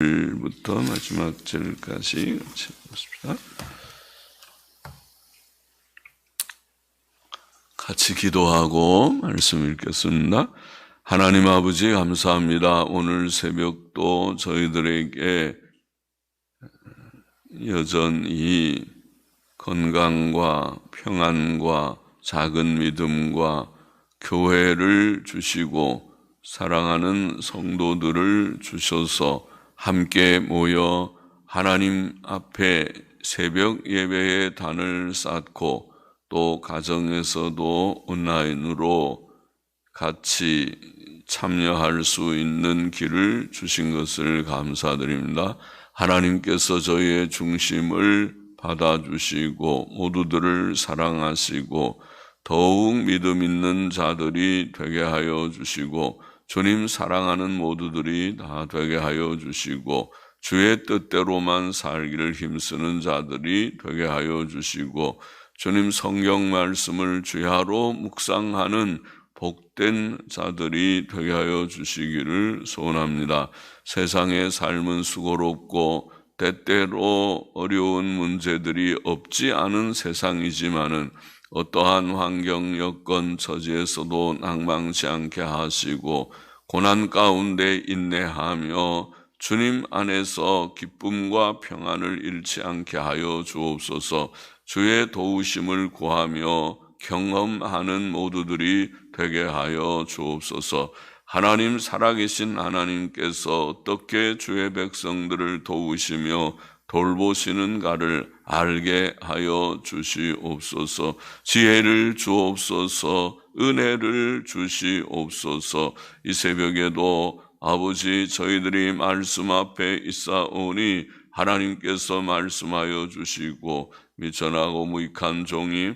1절부터 마지막 절까지 같이 보십시다. 같이 기도하고 말씀 읽겠습니다. 하나님 아버지 감사합니다. 오늘 새벽도 저희들에게 여전히 건강과 평안과 작은 믿음과 교회를 주시고 사랑하는 성도들을 주셔서 함께 모여 하나님 앞에 새벽 예배의 단을 쌓고 또 가정에서도 온라인으로 같이 참여할 수 있는 길을 주신 것을 감사드립니다. 하나님께서 저희의 중심을 받아주시고 모두들을 사랑하시고 더욱 믿음 있는 자들이 되게 하여 주시고 주님 사랑하는 모두들이 다 되게 하여 주시고 주의 뜻대로만 살기를 힘쓰는 자들이 되게 하여 주시고 주님 성경 말씀을 주야로 묵상하는 복된 자들이 되게 하여 주시기를 소원합니다. 세상의 삶은 수고롭고 때때로 어려운 문제들이 없지 않은 세상이지만은 어떠한 환경, 여건, 처지에서도 낭망치 않게 하시고 고난 가운데 인내하며 주님 안에서 기쁨과 평안을 잃지 않게 하여 주옵소서. 주의 도우심을 구하며 경험하는 모두들이 되게 하여 주옵소서. 하나님 살아계신 하나님께서 어떻게 주의 백성들을 도우시며 돌보시는가를 알게 하여 주시옵소서. 지혜를 주옵소서. 은혜를 주시옵소서. 이 새벽에도 아버지 저희들이 말씀 앞에 있사오니 하나님께서 말씀하여 주시고 미천하고 무익한 종이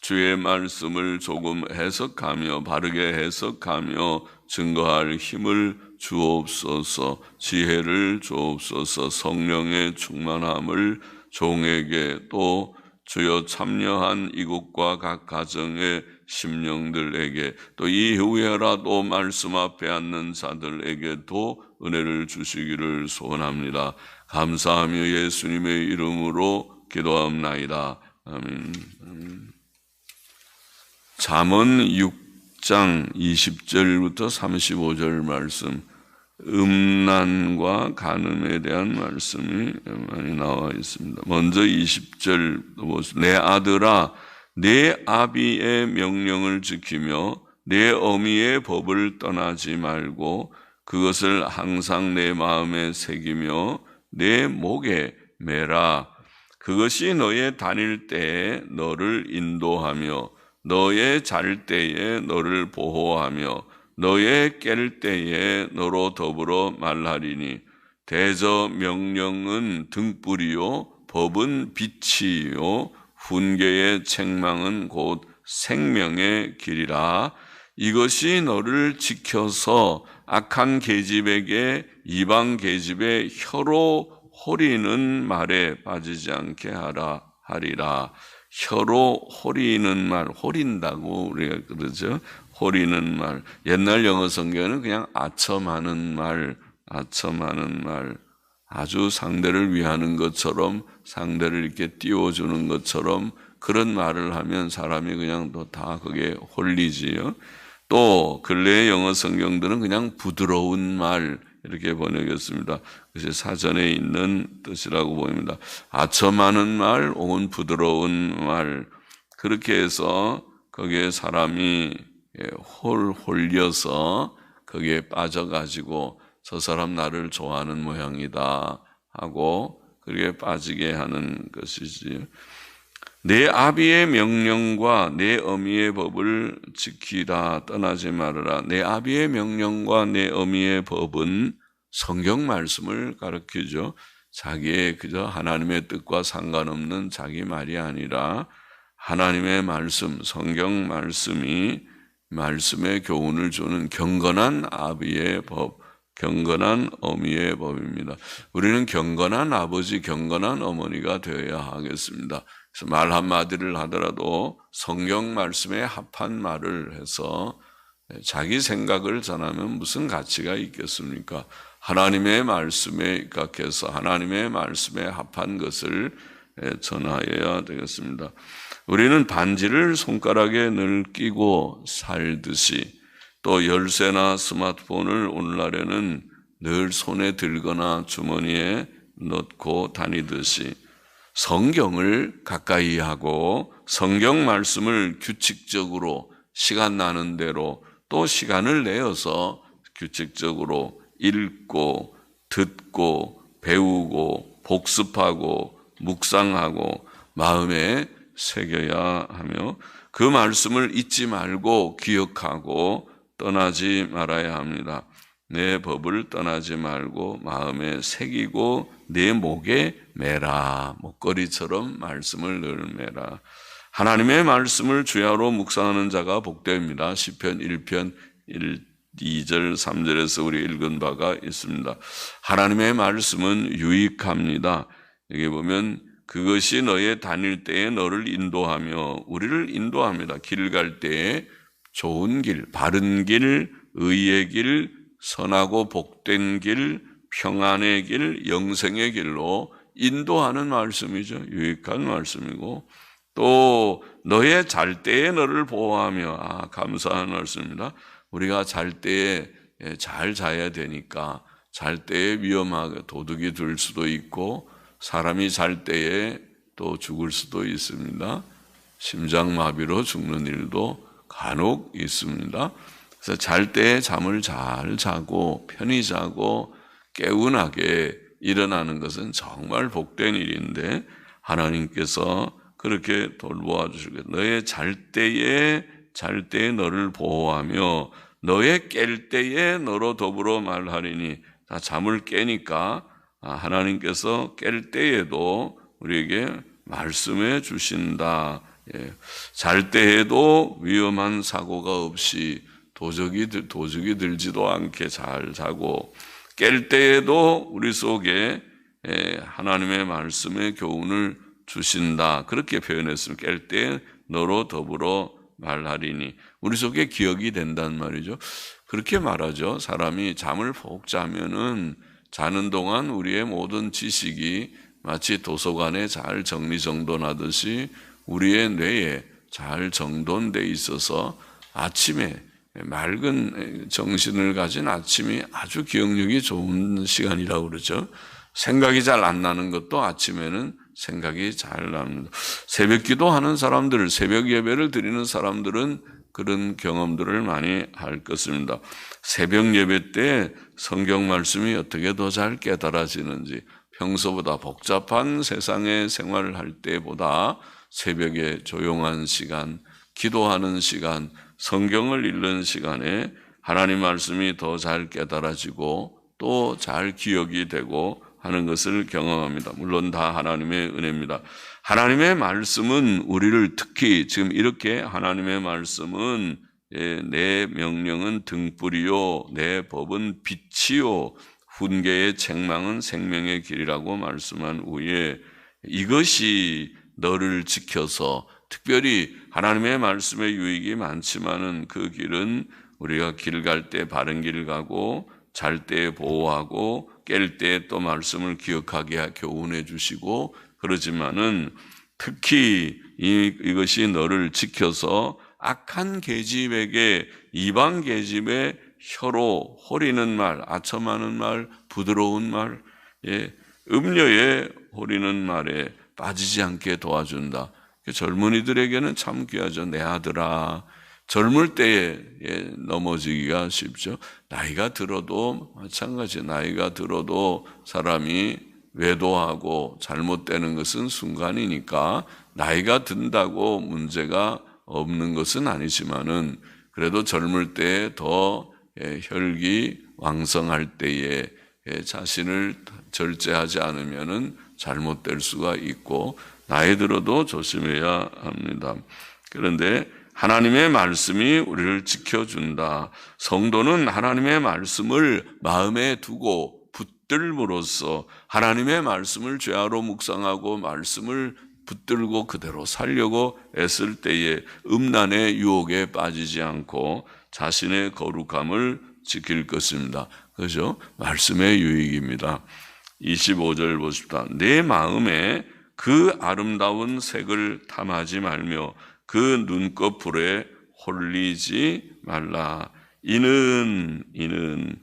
주의 말씀을 조금 해석하며 바르게 해석하며 증거할 힘을 주옵소서 지혜를 주옵소서 성령의 충만함을 종에게 또 주여 참여한 이곳과 각 가정의 심령들에게 또 이후에라도 말씀 앞에 앉는 자들에게도 은혜를 주시기를 소원합니다. 감사하며 예수님의 이름으로 기도합나이다. 아멘. 잠언 6장 20절부터 35절 말씀 음란과 간음에 대한 말씀이 많이 나와 있습니다. 먼저 20절 보십시오. 내 아들아 내 아비의 명령을 지키며 내 어미의 법을 떠나지 말고 그것을 항상 내 마음에 새기며 내 목에 매라 그것이 너의 다닐 때에 너를 인도하며 너의 잘 때에 너를 보호하며 너의 깰 때에 너로 더불어 말하리니 대저 명령은 등불이요 법은 빛이요 훈계의 책망은 곧 생명의 길이라. 이것이 너를 지켜서 악한 계집에게 이방 계집의 혀로 호리는 말에 빠지지 않게 하라 하리라 혀로 호리는 말 호린다고 우리가 그러죠. 호리는 말. 옛날 영어 성경은 그냥 아첨하는 말 아첨하는 말. 아주 상대를 위하는 것처럼 상대를 이렇게 띄워주는 것처럼 그런 말을 하면 사람이 그냥 다 그게 홀리지요. 또 근래의 영어 성경들은 그냥 부드러운 말 이렇게 번역했습니다. 그것이 사전에 있는 뜻이라고 보입니다. 아첨하는 말, 혹은 부드러운 말 그렇게 해서 거기에 사람이 홀 홀려서 거기에 빠져가지고 저 사람 나를 좋아하는 모양이다 하고 그렇게 빠지게 하는 것이지. 내 아비의 명령과 내 어미의 법을 지키라 떠나지 말아라. 내 아비의 명령과 내 어미의 법은 성경 말씀을 가르치죠. 자기의 그저 하나님의 뜻과 상관없는 자기 말이 아니라 하나님의 말씀, 성경 말씀이 말씀의 교훈을 주는 경건한 아비의 법, 경건한 어미의 법입니다. 우리는 경건한 아버지, 경건한 어머니가 되어야 하겠습니다. 그래서 말 한마디를 하더라도 성경 말씀에 합한 말을 해서 자기 생각을 전하면 무슨 가치가 있겠습니까? 하나님의 말씀에 입각해서 하나님의 말씀에 합한 것을 전하여야 되겠습니다. 우리는 반지를 손가락에 늘 끼고 살듯이 또 열쇠나 스마트폰을 오늘날에는 늘 손에 들거나 주머니에 넣고 다니듯이 성경을 가까이 하고 성경 말씀을 규칙적으로 시간 나는 대로 또 시간을 내어서 규칙적으로 읽고 듣고 배우고 복습하고 묵상하고 마음에 새겨야 하며 그 말씀을 잊지 말고 기억하고 떠나지 말아야 합니다. 내 법을 떠나지 말고 마음에 새기고 내 목에 매라 목걸이처럼 말씀을 늘 매라 하나님의 말씀을 주야로 묵상하는 자가 복됩니다. 시편 1편 1 2절 3절에서 우리 읽은 바가 있습니다. 하나님의 말씀은 유익합니다. 여기 보면 그것이 너의 다닐 때에 너를 인도하며 우리를 인도합니다. 길 갈 때에 좋은 길, 바른 길, 의의 길, 선하고 복된 길, 평안의 길, 영생의 길로 인도하는 말씀이죠. 유익한 말씀이고 또 너의 잘 때에 너를 보호하며 아 감사한 말씀입니다. 우리가 잘 때에 예, 잘 자야 되니까 잘 때에 위험하게 도둑이 들 수도 있고 사람이 잘 때에 또 죽을 수도 있습니다. 심장마비로 죽는 일도 간혹 있습니다. 그래서 잘 때에 잠을 잘 자고 편히 자고 깨운하게 일어나는 것은 정말 복된 일인데 하나님께서 그렇게 돌보아 주시고 너의 잘 때에 잘 때에 너를 보호하며 너의 깰 때에 너로 더불어 말하리니 다 잠을 깨니까 아, 하나님께서 깰 때에도 우리에게 말씀해 주신다. 예. 잘 때에도 위험한 사고가 없이 도적이, 도적이 들지도 않게 잘 자고 깰 때에도 우리 속에 예, 하나님의 말씀의 교훈을 주신다. 그렇게 표현했습니다. 깰때 너로 더불어 말하리니 우리 속에 기억이 된단 말이죠. 그렇게 말하죠. 사람이 잠을 푹 자면은 자는 동안 우리의 모든 지식이 마치 도서관에 잘 정리정돈하듯이 우리의 뇌에 잘 정돈돼 있어서 아침에 맑은 정신을 가진 아침이 아주 기억력이 좋은 시간이라고 그러죠. 생각이 잘 안 나는 것도 아침에는 생각이 잘 납니다. 새벽 기도 하는 사람들, 새벽 예배를 드리는 사람들은 그런 경험들을 많이 할 것입니다. 새벽 예배 때 성경 말씀이 어떻게 더 잘 깨달아지는지 평소보다 복잡한 세상의 생활을 할 때보다 새벽에 조용한 시간, 기도하는 시간, 성경을 읽는 시간에 하나님 말씀이 더 잘 깨달아지고 또 잘 기억이 되고 하는 것을 경험합니다. 물론 다 하나님의 은혜입니다. 하나님의 말씀은 우리를 특히 지금 이렇게 하나님의 말씀은 예, 내 명령은 등불이요, 내 법은 빛이요, 훈계의 책망은 생명의 길이라고 말씀한 후에 이것이 너를 지켜서 특별히 하나님의 말씀의 유익이 많지만은 그 길은 우리가 길 갈 때 바른 길 가고 잘 때 보호하고 깰 때 또 말씀을 기억하게 교훈해 주시고 그러지만은 특히 이, 이것이 너를 지켜서 악한 계집에게 이방 계집의 혀로 호리는 말, 아첨하는 말, 부드러운 말, 예, 음녀의 호리는 말에 빠지지 않게 도와준다. 젊은이들에게는 참 귀하죠. 내 아들아. 젊을 때에 예, 넘어지기가 쉽죠. 나이가 들어도 마찬가지. 나이가 들어도 사람이 외도하고 잘못되는 것은 순간이니까 나이가 든다고 문제가 없는 것은 아니지만은 그래도 젊을 때에 더 예, 혈기 왕성할 때에 예, 자신을 절제하지 않으면은 잘못될 수가 있고 나이 들어도 조심해야 합니다. 그런데 하나님의 말씀이 우리를 지켜준다. 성도는 하나님의 말씀을 마음에 두고 붙들므로써 하나님의 말씀을 죄하로 묵상하고 말씀을 붙들고 그대로 살려고 애쓸 때에 음란의 유혹에 빠지지 않고 자신의 거룩함을 지킬 것입니다. 그 그죠? 말씀의 유익입니다. 25절 보십시다. 내 마음에 그 아름다운 색을 탐하지 말며 그 눈꺼풀에 홀리지 말라. 이는 이는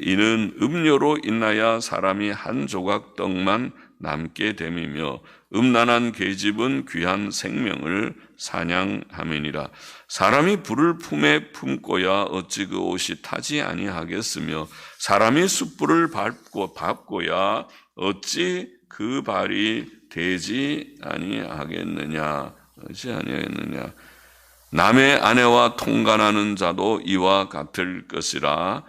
이는 음료로 인하여 사람이 한 조각 떡만 남게 됨이며 음란한 계집은 귀한 생명을 사냥함이니라. 사람이 불을 품에 품고야 어찌 그 옷이 타지 아니하겠으며 사람이 숯불을 밟고 밟고야 어찌 그 발이 되지 아니하겠느냐 어찌 아니하겠느냐 남의 아내와 통관하는 자도 이와 같을 것이라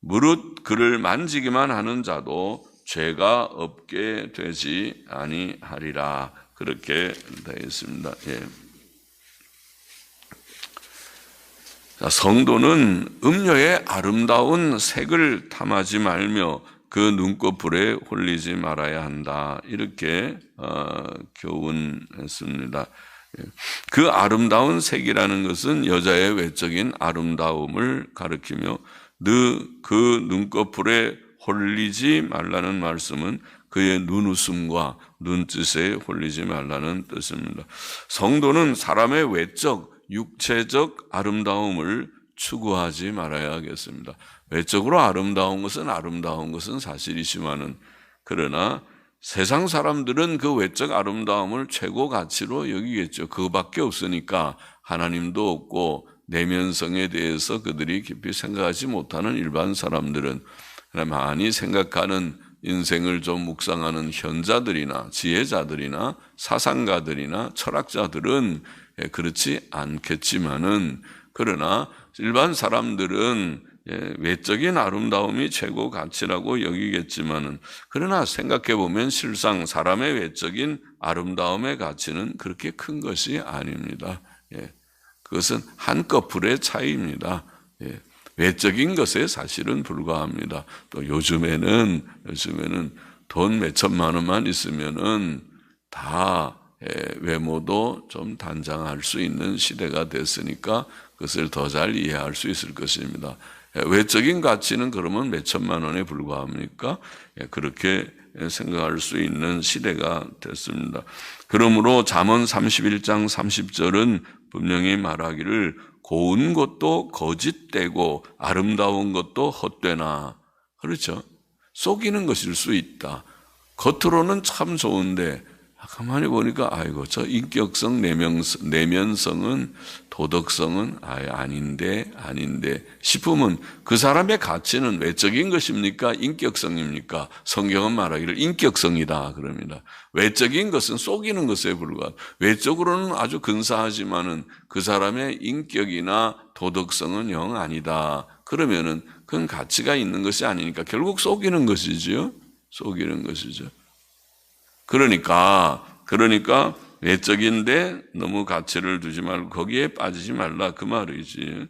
무릇 그를 만지기만 하는 자도 죄가 없게 되지 아니하리라 그렇게 되어 있습니다. 예. 자, 성도는 음료의 아름다운 색을 탐하지 말며 그 눈꺼풀에 홀리지 말아야 한다. 이렇게 어, 교훈했습니다. 예. 그 아름다운 색이라는 것은 여자의 외적인 아름다움을 가리키며 그 눈꺼풀에 홀리지 말라는 말씀은 그의 눈웃음과 눈짓에 홀리지 말라는 뜻입니다. 성도는 사람의 외적, 육체적 아름다움을 추구하지 말아야겠습니다. 외적으로 아름다운 것은 아름다운 것은 사실이지만은 그러나 세상 사람들은 그 외적 아름다움을 최고 가치로 여기겠죠. 그거밖에 없으니까 하나님도 없고 내면성에 대해서 그들이 깊이 생각하지 못하는 일반 사람들은 많이 생각하는 인생을 좀 묵상하는 현자들이나 지혜자들이나 사상가들이나 철학자들은 예, 그렇지 않겠지만은 그러나 일반 사람들은 예, 외적인 아름다움이 최고 가치라고 여기겠지만은 그러나 생각해 보면 실상 사람의 외적인 아름다움의 가치는 그렇게 큰 것이 아닙니다. 예, 그것은 한꺼풀의 차이입니다. 외적인 것에 사실은 불과합니다. 또 요즘에는 요즘에는 돈 몇 천만 원만 있으면은 다 외모도 좀 단장할 수 있는 시대가 됐으니까 그것을 더 잘 이해할 수 있을 것입니다. 외적인 가치는 그러면 몇 천만 원에 불과합니까? 그렇게 생각할 수 있는 시대가 됐습니다. 그러므로 잠언 31장 30절은 분명히 말하기를 고운 것도 거짓되고 아름다운 것도 헛되나. 그렇죠? 속이는 것일 수 있다. 겉으로는 참 좋은데 가만히 보니까 아이고 저 인격성 내면성, 내면성은 도덕성은 아예 아닌데 아닌데 싶으면 그 사람의 가치는 외적인 것입니까? 인격성입니까? 성경은 말하기를 인격성이다 그럽니다. 외적인 것은 속이는 것에 불과한 외적으로는 아주 근사하지만은 그 사람의 인격이나 도덕성은 영 아니다. 그러면은 그건 가치가 있는 것이 아니니까 결국 속이는 것이지요? 속이는 것이죠 그러니까, 그러니까 외적인데 너무 가치를 두지 말고 거기에 빠지지 말라. 그 말이지.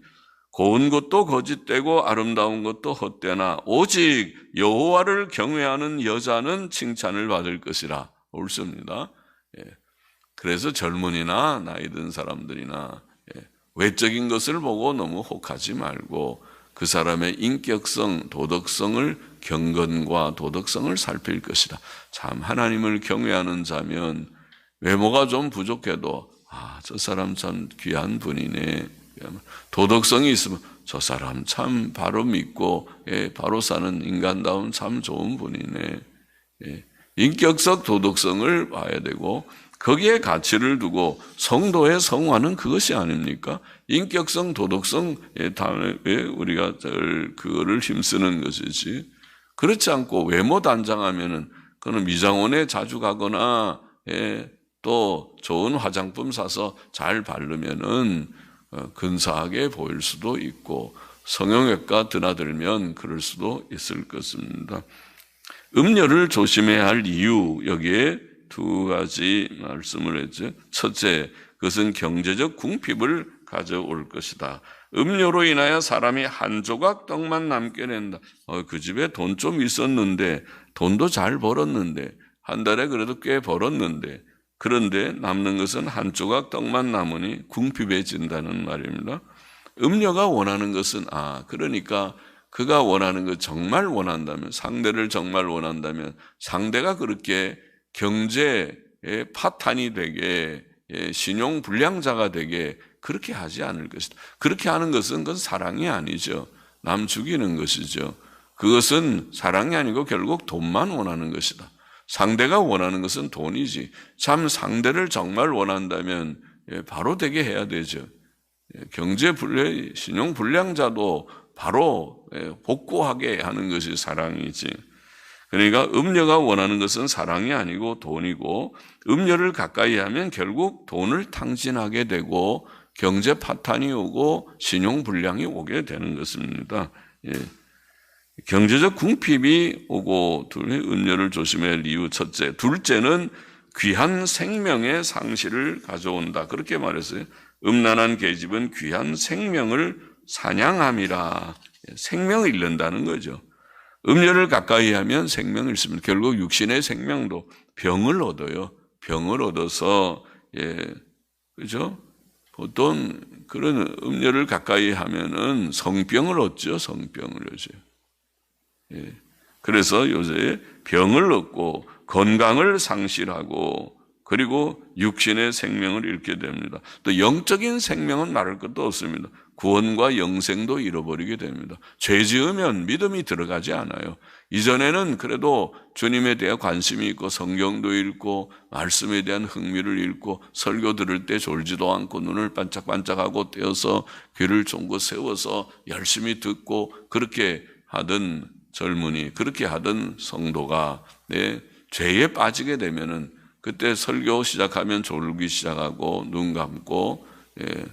고운 것도 거짓되고 아름다운 것도 헛되나 오직 여호와를 경외하는 여자는 칭찬을 받을 것이라 옳습니다. 예. 그래서 젊은이나 나이 든 사람들이나 예. 외적인 것을 보고 너무 혹하지 말고 그 사람의 인격성, 도덕성을 경건과 도덕성을 살필 것이다. 참 하나님을 경외하는 자면 외모가 좀 부족해도 아, 저 사람 참 귀한 분이네. 도덕성이 있으면 저 사람 참 바로 믿고 예, 바로 사는 인간다운 참 좋은 분이네. 예, 인격적 도덕성을 봐야 되고 거기에 가치를 두고 성도의 성화는 그것이 아닙니까? 인격성, 도덕성 다음에 우리가 그거를 힘쓰는 것이지. 그렇지 않고 외모 단장하면은 그는 미장원에 자주 가거나 예, 또 좋은 화장품 사서 잘 바르면은 어, 근사하게 보일 수도 있고 성형외과 드나들면 그럴 수도 있을 것입니다. 음료를 조심해야 할 이유 여기에 두 가지 말씀을 했죠. 첫째, 그것은 경제적 궁핍을 가져올 것이다. 음료로 인하여 사람이 한 조각 떡만 남게 된다. 어, 그 집에 돈 좀 있었는데 돈도 잘 벌었는데 한 달에 그래도 꽤 벌었는데 그런데 남는 것은 한 조각 떡만 남으니 궁핍해진다는 말입니다. 음료가 원하는 것은 아 그러니까 그가 원하는 거 정말 원한다면, 상대를 정말 원한다면, 상대가 그렇게 경제의 파탄이 되게, 예, 신용 불량자가 되게 그렇게 하지 않을 것이다. 그렇게 하는 것은 그건 사랑이 아니죠. 남 죽이는 것이죠. 그것은 사랑이 아니고 결국 돈만 원하는 것이다. 상대가 원하는 것은 돈이지. 참 상대를 정말 원한다면 예, 바로 되게 해야 되죠. 예, 경제 불량, 신용 불량자도 바로 예, 복구하게 하는 것이 사랑이지. 그러니까 음녀가 원하는 것은 사랑이 아니고 돈이고 음녀를 가까이 하면 결국 돈을 탕진하게 되고 경제 파탄이 오고 신용 불량이 오게 되는 것입니다. 예. 경제적 궁핍이 오고 둘 음녀를 조심할 이유 첫째, 둘째는 귀한 생명의 상실을 가져온다. 그렇게 말했어요. 음란한 계집은 귀한 생명을 사냥함이라. 생명을 잃는다는 거죠. 음녀를 가까이 하면 생명을 잃습니다. 결국 육신의 생명도 병을 얻어요. 병을 얻어서, 예, 그죠? 보통 그런 음녀를 가까이 하면은 성병을 얻죠. 성병을 얻어요. 예. 그래서 요새 병을 얻고 건강을 상실하고 그리고 육신의 생명을 잃게 됩니다. 또 영적인 생명은 말할 것도 없습니다. 구원과 영생도 잃어버리게 됩니다. 죄 지으면 믿음이 들어가지 않아요. 이전에는 그래도 주님에 대한 관심이 있고 성경도 읽고 말씀에 대한 흥미를 잃고 설교 들을 때 졸지도 않고 눈을 반짝반짝하고 떼어서 귀를 종고 세워서 열심히 듣고 그렇게 하던 젊은이 그렇게 하던 성도가 내 죄에 빠지게 되면은 그때 설교 시작하면 졸기 시작하고 눈 감고 예,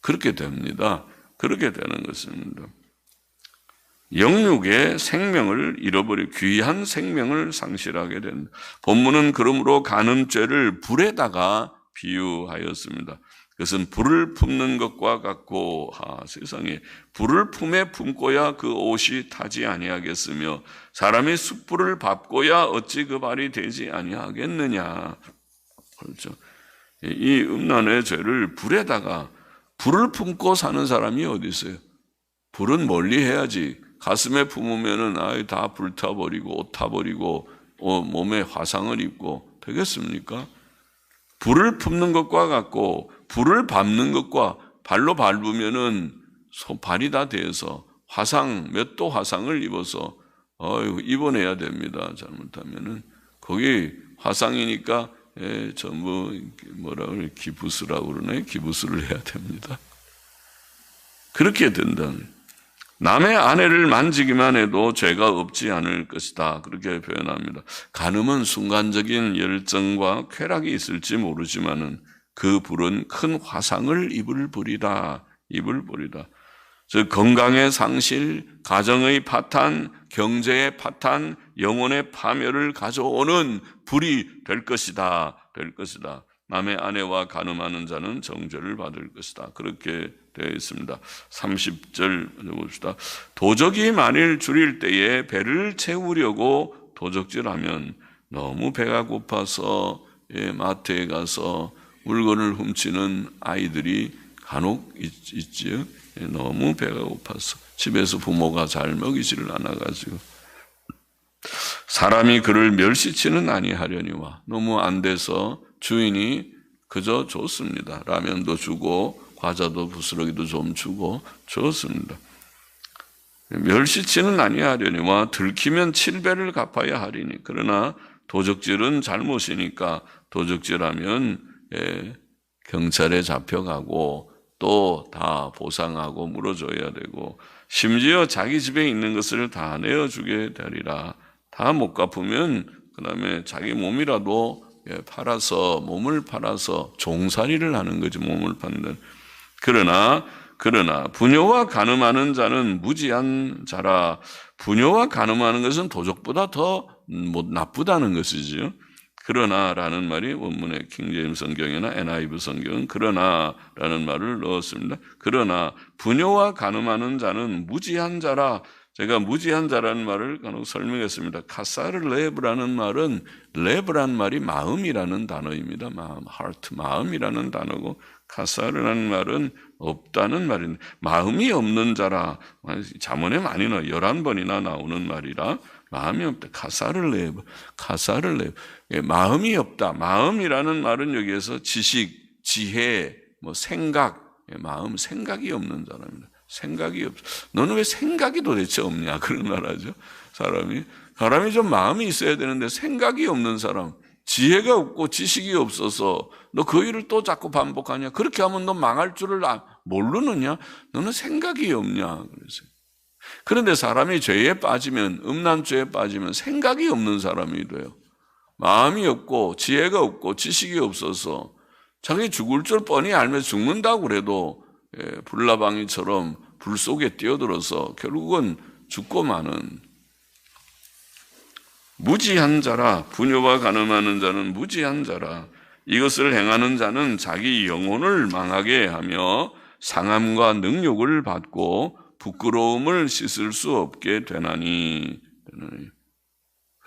그렇게 됩니다. 그렇게 되는 것입니다. 영육의 생명을 잃어버리 귀한 생명을 상실하게 된다. 본문은 그러므로 간음죄를 불에다가 비유하였습니다. 그것은 불을 품는 것과 같고 아, 세상에 불을 품에 품고야 그 옷이 타지 아니하겠으며 사람이 숯불을 밟고야 어찌 그 발이 되지 아니하겠느냐 그렇죠. 이 음란의 죄를 불에다가 불을 품고 사는 사람이 어디 있어요? 불은 멀리 해야지 가슴에 품으면은 아이 다 불타버리고 옷 타버리고 어, 몸에 화상을 입고 되겠습니까? 불을 품는 것과 같고 불을 밟는 것과 발로 밟으면은 발이 다 돼서 화상 몇 도 화상을 입어서 어유 입원해야 됩니다. 잘못하면은 거기 화상이니까 예, 전부 뭐라 그래 기부스라고 그러네 기부스를 해야 됩니다. 그렇게 된다는 남의 아내를 만지기만 해도 죄가 없지 않을 것이다. 그렇게 표현합니다. 간음은 순간적인 열정과 쾌락이 있을지 모르지만은 그 불은 큰 화상을 입을 불이다. 입을 불이다. 즉 건강의 상실, 가정의 파탄, 경제의 파탄, 영혼의 파멸을 가져오는 불이 될 것이다. 될 것이다. 남의 아내와 가늠하는 자는 정죄를 받을 것이다. 그렇게 되어 있습니다. 30절 봅시다. 도적이 만일 줄일 때에 배를 채우려고 도적질하면 너무 배가 고파서 예, 마트에 가서 물건을 훔치는 아이들이 간혹 있, 있지요. 예, 너무 배가 고파서 집에서 부모가 잘 먹이지를 않아 가지고 사람이 그를 멸시치는 아니하려니와 너무 안 돼서 주인이 그저 줬습니다. 라면도 주고 과자도 부스러기도 좀 주고 줬습니다. 멸시치는 아니하려니와 들키면 7배를 갚아야 하리니 그러나 도적질은 잘못이니까 도적질하면 예, 경찰에 잡혀가고 또 다 보상하고 물어줘야 되고 심지어 자기 집에 있는 것을 다 내어주게 되리라. 다 못 갚으면 그 다음에 자기 몸이라도 예, 팔아서 몸을 팔아서 종살이를 하는 거지 몸을 판는. 그러나 그러나 부녀와 간음하는 자는 무지한 자라. 부녀와 간음하는 것은 도적보다 더 뭐 나쁘다는 것이지요. 그러나라는 말이 원문의 킹제임 성경이나 NIV 성경은 그러나라는 말을 넣었습니다. 그러나 부녀와 간음하는 자는 무지한 자라 제가 무지한 자라는 말을 간혹 설명했습니다. 카사르 레브라는 말은 레브란 말이 마음이라는 단어입니다. 마음, heart, 마음이라는 단어고 카사르라는 말은 없다는 말인데 마음이 없는 자라 자문에 많이 나와 11번이나 나오는 말이라 마음이 없다. 카사를 레브, 카사를 레브. 예, 마음이 없다. 마음이라는 말은 여기에서 지식, 지혜, 뭐 생각, 예, 마음, 생각이 없는 사람입니다. 생각이 없. 너는 왜 생각이 도대체 없냐? 그런 말하죠. 사람이 사람이 좀 마음이 있어야 되는데 생각이 없는 사람, 지혜가 없고 지식이 없어서 너 그 일을 또 자꾸 반복하냐? 그렇게 하면 너 망할 줄을 아, 모르느냐? 너는 생각이 없냐? 그래서 그런데 사람이 죄에 빠지면 음란죄에 빠지면 생각이 없는 사람이 돼요. 마음이 없고 지혜가 없고 지식이 없어서 자기 죽을 줄 뻔히 알면서 죽는다고 그래도 예, 불나방이처럼 불 속에 뛰어들어서 결국은 죽고 마는 무지한 자라 분요와 가늠하는 자는 무지한 자라 이것을 행하는 자는 자기 영혼을 망하게 하며 상함과 능욕을 받고 부끄러움을 씻을 수 없게 되나니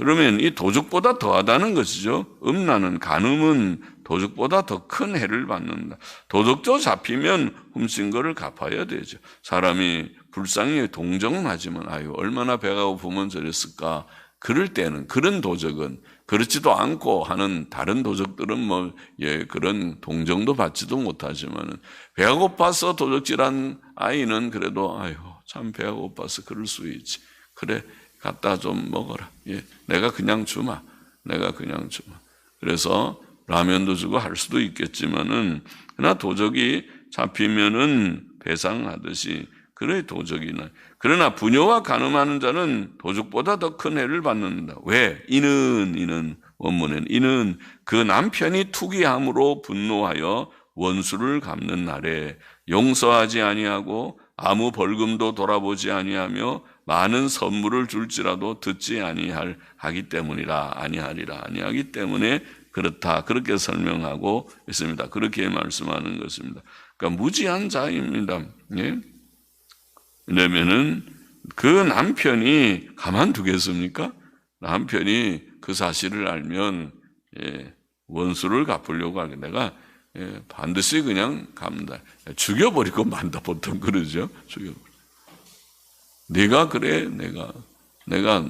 그러면 이 도적보다 더하다는 것이죠. 음란은 간음은 도적보다 더 큰 해를 받는다. 도적도 잡히면 훔친 거를 갚아야 되죠. 사람이 불쌍히 동정하지만 아유 얼마나 배가 고프면 저랬을까. 그럴 때는 그런 도적은 그렇지도 않고 하는 다른 도적들은 뭐 예, 그런 동정도 받지도 못하지만은 배가 고파서 도적질한 아이는 그래도 아유 참 배가 고파서 그럴 수 있지. 그래 갖다 좀 먹어라. 예, 내가 그냥 주마. 내가 그냥 주마. 그래서 라면도 주고 할 수도 있겠지만은 그러나 도적이 잡히면은 배상하듯이 그래 도적이나 그러나 부녀와 간음하는 자는 도적보다 더 큰 해를 받는다. 왜? 이는 이는 원문에는 이는 그 남편이 투기함으로 분노하여 원수를 갚는 날에 용서하지 아니하고 아무 벌금도 돌아보지 아니하며 많은 선물을 줄지라도 듣지 아니할 하기 때문이라 아니하리라 아니하기 때문에 그렇다 그렇게 설명하고 있습니다. 그렇게 말씀하는 것입니다. 그러니까 무지한 자입니다. 예? 왜냐면은 그 남편이 가만두겠습니까? 남편이 그 사실을 알면 예, 원수를 갚으려고 하게 내가 예, 반드시 그냥 갑니다. 죽여버리고 만다 보통 그러죠. 죽여. 네가 그래, 내가 내가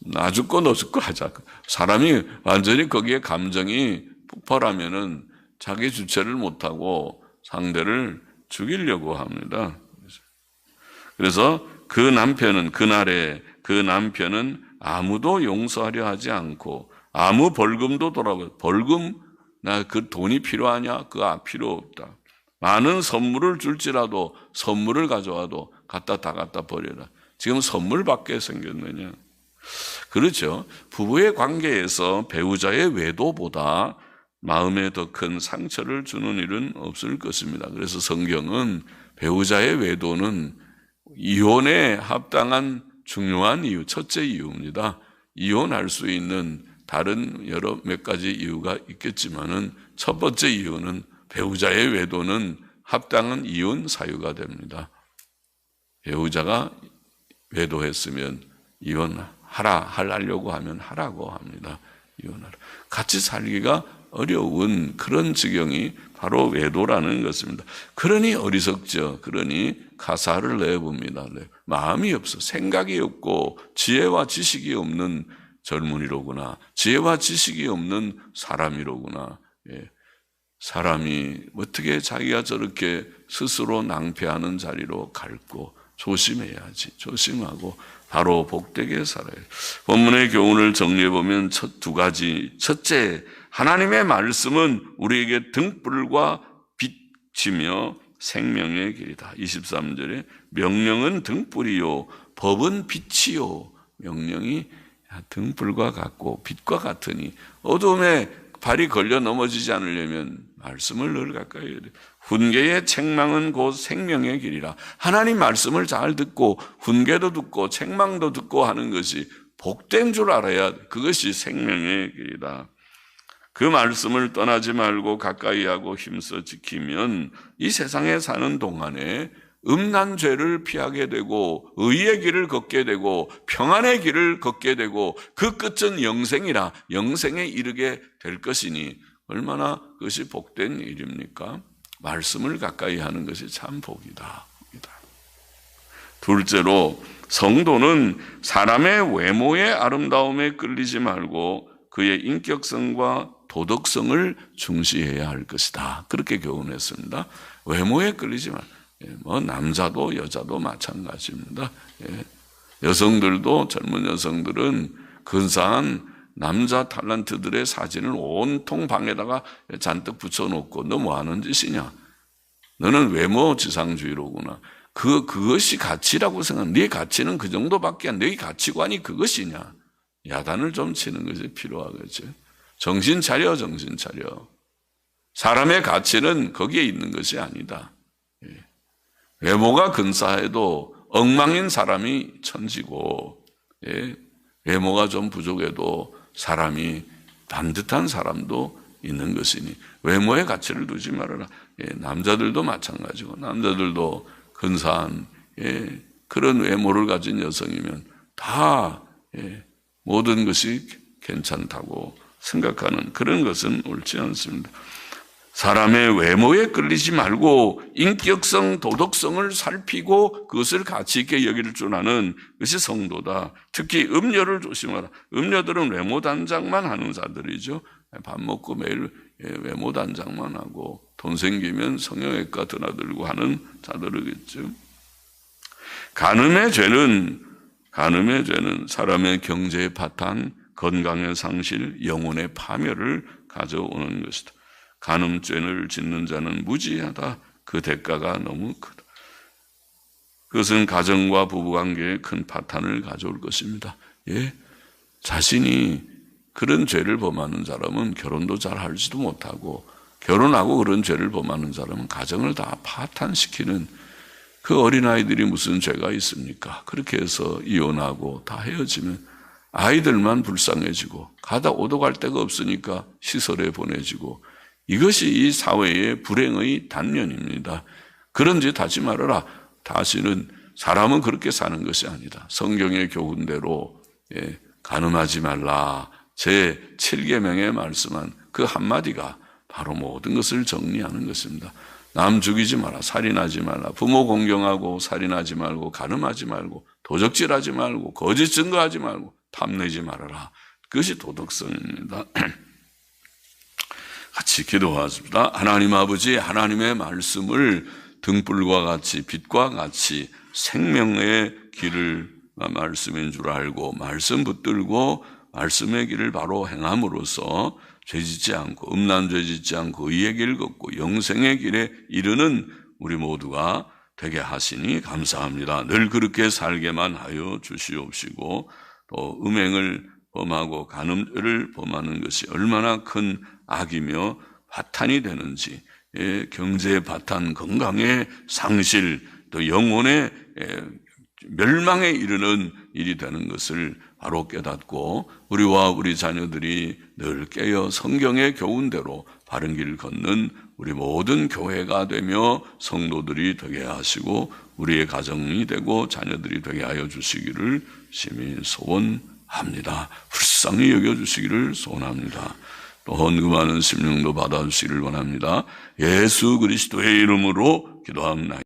나 죽고 너 죽고 하자. 사람이 완전히 거기에 감정이 폭발하면은 자기 주체를 못하고 상대를 죽이려고 합니다. 그래서 그 남편은 그날에 그 남편은 아무도 용서하려 하지 않고 아무 벌금도 돌아보 벌금 나 그 돈이 필요하냐? 그거 필요 없다. 많은 선물을 줄지라도 선물을 가져와도 갖다 다 갖다 버려라. 지금 선물 받게 생겼느냐? 그렇죠. 부부의 관계에서 배우자의 외도보다 마음에 더 큰 상처를 주는 일은 없을 것입니다. 그래서 성경은 배우자의 외도는 이혼에 합당한 중요한 이유, 첫째 이유입니다. 이혼할 수 있는 다른 여러 몇 가지 이유가 있겠지만은 첫 번째 이유는 배우자의 외도는 합당한 이혼 사유가 됩니다. 배우자가 외도했으면 이혼하라 하려고 하면 하라고 합니다. 이혼하라. 같이 살기가 어려운 그런 지경이 바로 외도라는 것입니다. 그러니 어리석죠. 그러니 가사를 내봅니다. 마음이 없어. 생각이 없고 지혜와 지식이 없는 젊은이로구나. 지혜와 지식이 없는 사람이로구나. 예. 사람이 어떻게 자기가 저렇게 스스로 낭패하는 자리로 갈고 조심해야지. 조심하고 바로 복되게 살아요. 본문의 교훈을 정리해 보면 첫 두 가지. 첫째, 하나님의 말씀은 우리에게 등불과 빛이며 생명의 길이다. 23절에 명령은 등불이요, 법은 빛이요. 명령이 등불과 같고 빛과 같으니 어둠에 발이 걸려 넘어지지 않으려면 말씀을 늘 가까이. 훈계의 책망은 곧 생명의 길이라. 하나님 말씀을 잘 듣고 훈계도 듣고 책망도 듣고 하는 것이 복된 줄 알아야 그것이 생명의 길이다. 그 말씀을 떠나지 말고 가까이 하고 힘써 지키면 이 세상에 사는 동안에 음란 죄를 피하게 되고 의의 길을 걷게 되고 평안의 길을 걷게 되고 그 끝은 영생이라 영생에 이르게 될 것이니 얼마나 그것이 복된 일입니까? 말씀을 가까이 하는 것이 참 복이다. 둘째로 성도는 사람의 외모의 아름다움에 끌리지 말고 그의 인격성과 도덕성을 중시해야 할 것이다. 그렇게 교훈했습니다. 외모에 끌리지 말. 예, 뭐 남자도 여자도 마찬가지입니다. 예, 여성들도 젊은 여성들은 근사한 남자 탤런트들의 사진을 온통 방에다가 잔뜩 붙여놓고 너 뭐 하는 짓이냐? 너는 외모 지상주의로구나. 그 그것이 가치라고 생각. 네 가치는 그 정도밖에 안. 네 가치관이 그것이냐? 야단을 좀 치는 것이 필요하겠죠. 정신 차려, 정신 차려. 사람의 가치는 거기에 있는 것이 아니다. 예. 외모가 근사해도 엉망인 사람이 천지고, 예. 외모가 좀 부족해도 사람이 반듯한 사람도 있는 것이니 외모의 가치를 두지 말아라. 예. 남자들도 마찬가지고 남자들도 근사한 예. 그런 외모를 가진 여성이면 다 예. 모든 것이 괜찮다고 생각하는 그런 것은 옳지 않습니다. 사람의 외모에 끌리지 말고 인격성, 도덕성을 살피고 그것을 가치 있게 여길 줄 아는 것이 성도다. 특히 음료를 조심하라. 음료들은 외모 단장만 하는 자들이죠. 밥 먹고 매일 외모 단장만 하고 돈 생기면 성형외과 드나들고 하는 자들이겠죠. 간음의 죄는 간음의 죄는 사람의 경제의 파탄, 건강의 상실, 영혼의 파멸을 가져오는 것이다. 간음죄를 짓는 자는 무지하다. 그 대가가 너무 크다. 그것은 가정과 부부관계에 큰 파탄을 가져올 것입니다. 예, 자신이 그런 죄를 범하는 사람은 결혼도 잘 하지도 못하고 결혼하고 그런 죄를 범하는 사람은 가정을 다 파탄시키는 그 어린아이들이 무슨 죄가 있습니까? 그렇게 해서 이혼하고 다 헤어지면 아이들만 불쌍해지고 가다 오도 갈 데가 없으니까 시설에 보내지고 이것이 이 사회의 불행의 단면입니다. 그런 짓 하지 말아라. 다시는 사람은 그렇게 사는 것이 아니다. 성경의 교훈대로 예, 가늠하지 말라. 제 7계명에 말씀한 그 한마디가 바로 모든 것을 정리하는 것입니다. 남 죽이지 마라. 살인하지 말라. 부모 공경하고 살인하지 말고 가늠하지 말고 도적질하지 말고 거짓 증거하지 말고 탐내지 말아라. 그것이 도덕성입니다. 같이 기도하십니다. 하나님 아버지, 하나님의 말씀을 등불과 같이 빛과 같이 생명의 길을 말씀인 줄 알고 말씀 붙들고 말씀의 길을 바로 행함으로써 죄짓지 않고 음란 죄짓지 않고 의의 길 걷고 영생의 길에 이르는 우리 모두가 되게 하시니 감사합니다. 늘 그렇게 살게만 하여 주시옵시고 또 음행을 범하고 간음을 범하는 것이 얼마나 큰 악이며 바탄이 되는지 예, 경제의 바탄, 건강의 상실, 또 영혼의 예, 멸망에 이르는 일이 되는 것을 바로 깨닫고 우리와 우리 자녀들이 늘 깨어 성경의 교훈대로 바른 길 걷는 우리 모든 교회가 되며 성도들이 되게 하시고 우리의 가정이 되고 자녀들이 되게 하여 주시기를 심히 소원 합니다. 불쌍히 여겨주시기를 소원합니다. 또 헌금하는 심령도 받아주시기를 원합니다. 예수 그리스도의 이름으로 기도합니다.